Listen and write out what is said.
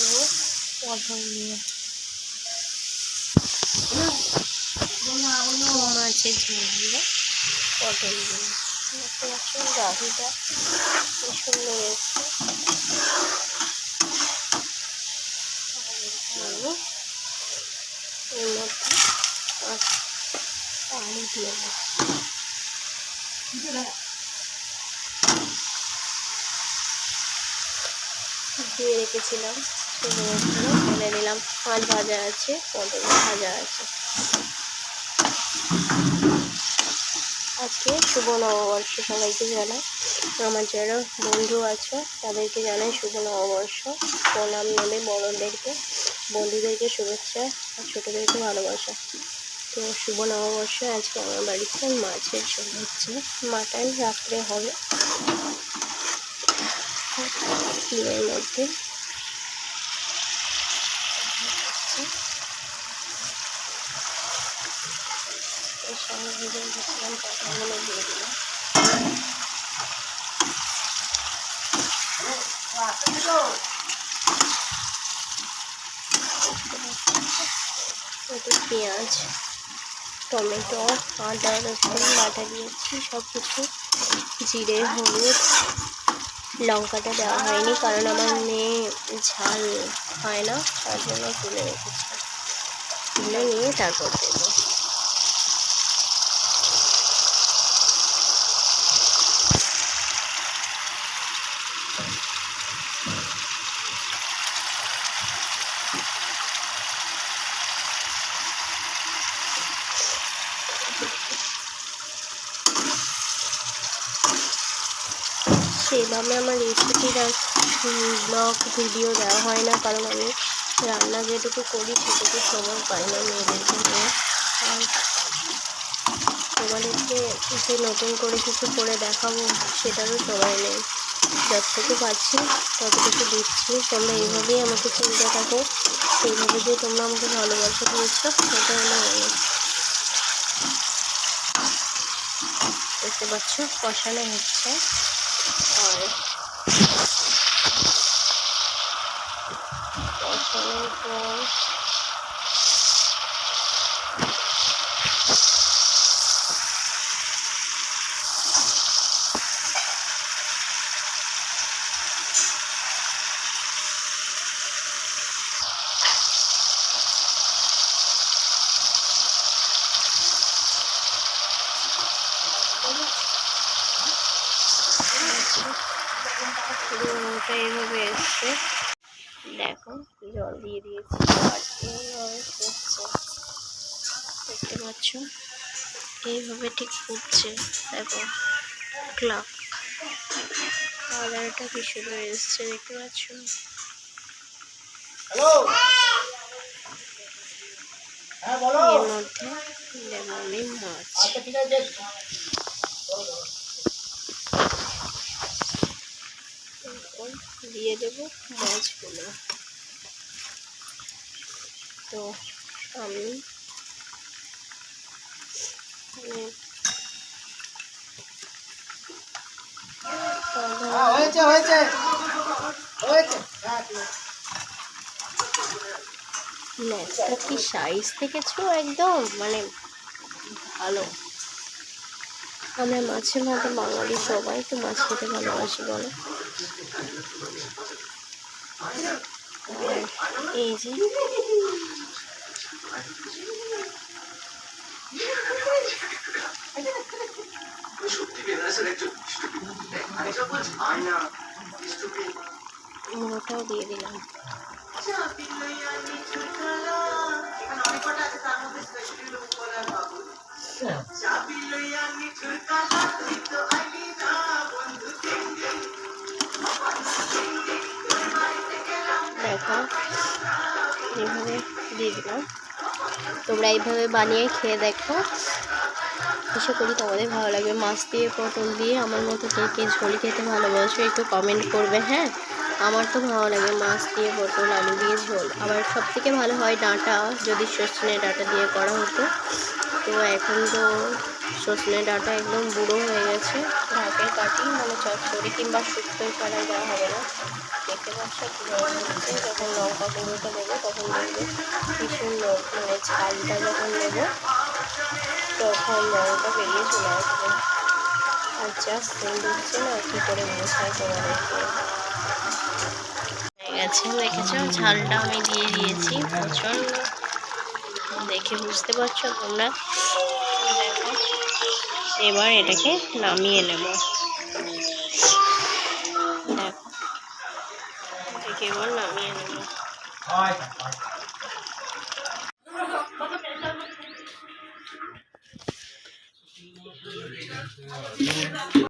করব পটল দিয়ে মাছের ঝোল হলো পটল দিয়ে দিয়ে দেবো। দিয়ে রেখেছিলাম সেগুলো ফেলে নিলাম। মাছ ভাজা আছে, পটল ভাজা আছে। আজকে শুভ নববর্ষ সবাইকে জানাই। আমার যারা বন্ধু আছে, তাদেরকে জানাই শুভ নববর্ষ। প্রণাম নেবে বড়দেরকে, বন্ধুদেরকে শুভেচ্ছা আর ছোটোদেরকে ভালোবাসা। তো শুভ নববর্ষ, আজকে আমার বাড়িতে মাছের ঝোল হচ্ছে। মাটন রাত্রে হবে। মধ্যে দিলাম পেঁয়াজ, টমেটো, আদা, রসুন, বাটা দিয়েছি সব কিছু জিরে, হলুদ, লঙ্কাটা দেওয়া হয়নি কারণ আমার মেয়ে ঝাল হয় না, তার জন্য তুলে রেখেছি। তুলে নিয়ে তারপর দেবো। সেইভাবে আমার রেসিপির আর ব্লগ ভিডিও দেওয়া হয় না, কারণ আমি রান্না যেটুকু করি সেটুকু সময় পাই না মেয়েদেরকে নিয়ে আর তোমাদেরকে যে নতুন করে কিছু করে দেখাবো সেটারও সময় নেই। যতটুকু পাচ্ছি ততটুকু দিচ্ছি তোমরা এইভাবেই আমাকে চিনতে থাকো। সেইভাবে যে তোমরা আমাকে ভালোবাসা দিয়েছ, সেটা হলো দেখতে পাচ্ছ, কষানো হচ্ছে। 그리고 Thank you. এইভাবে এসছে। দেখো জল দিয়ে দিয়েছি। আর এইভাবে ফুটছে দেখতে পাচ্ছ? এইভাবে ঠিক ফুটছে দেখো ক্লাক কালারটা কি সুন্দর এসছে দেখতে পাচ্ছ? হ্যাঁ এর মধ্যে আমি মাছ আচ্ছা ঠিক আছে এরপর দিয়ে দেবো মাছগুলো তো আমি মানে হ্যাঁ হয়েছে হয়েছে। হয়েছে। ঠিক আছে ম্যাচটা কি সাইজ দেখেছ একদম? মানে ভালো। আমরা মাছের মধ্যে বাঙালি সবাই তো মাছ খেতে ভালোবাসি, বলো। এই যে। মোটাও দিয়ে দিলাম। দেখো, এইভাবে দিয়ে দিলাম। তোমরা এইভাবে বানিয়ে খেয়ে দেখো। আশা করি তোমাদের ভালো লাগবে। মাছ দিয়ে পটল দিয়ে আমার মতো কে কে ঝোল খেতে ভালোবাসো একটু কমেন্ট করবে হ্যাঁ? আমার তো ভালো লাগে মাছ দিয়ে পটল, আলু দিয়ে ঝোল। আবার সব থেকে ভালো হয় ডাঁটা, যদি সজনে ডাঁটা দিয়ে করা হতো। তো এখন তো সজনে ডাঁটা একদম বুড়ো হয়ে গেছে। ঢাকে কাটি মানে চচ্চড়ি কিংবা শুক্তোয় করা দেওয়া হবে না। দেখতে পাচ্ছ হচ্ছে, যখন লঙ্কা গুঁড়োটা দেবো তখন দেখবে ভীষণ মানে ঝালটা যখন দেবো, তখন লঙ্কা বেরিয়ে চলে আসবে। আর জাস্ট সেন্ট হচ্ছে না, কী করে বোঝায় তোমাদেরকে? ঝালটা আমি দিয়ে দিয়েছি প্রচণ্ড দেখে বুঝতে পারছ তোমরা? এবার এটাকে নামিয়ে নেব। দেখো এবার নামিয়ে নেব।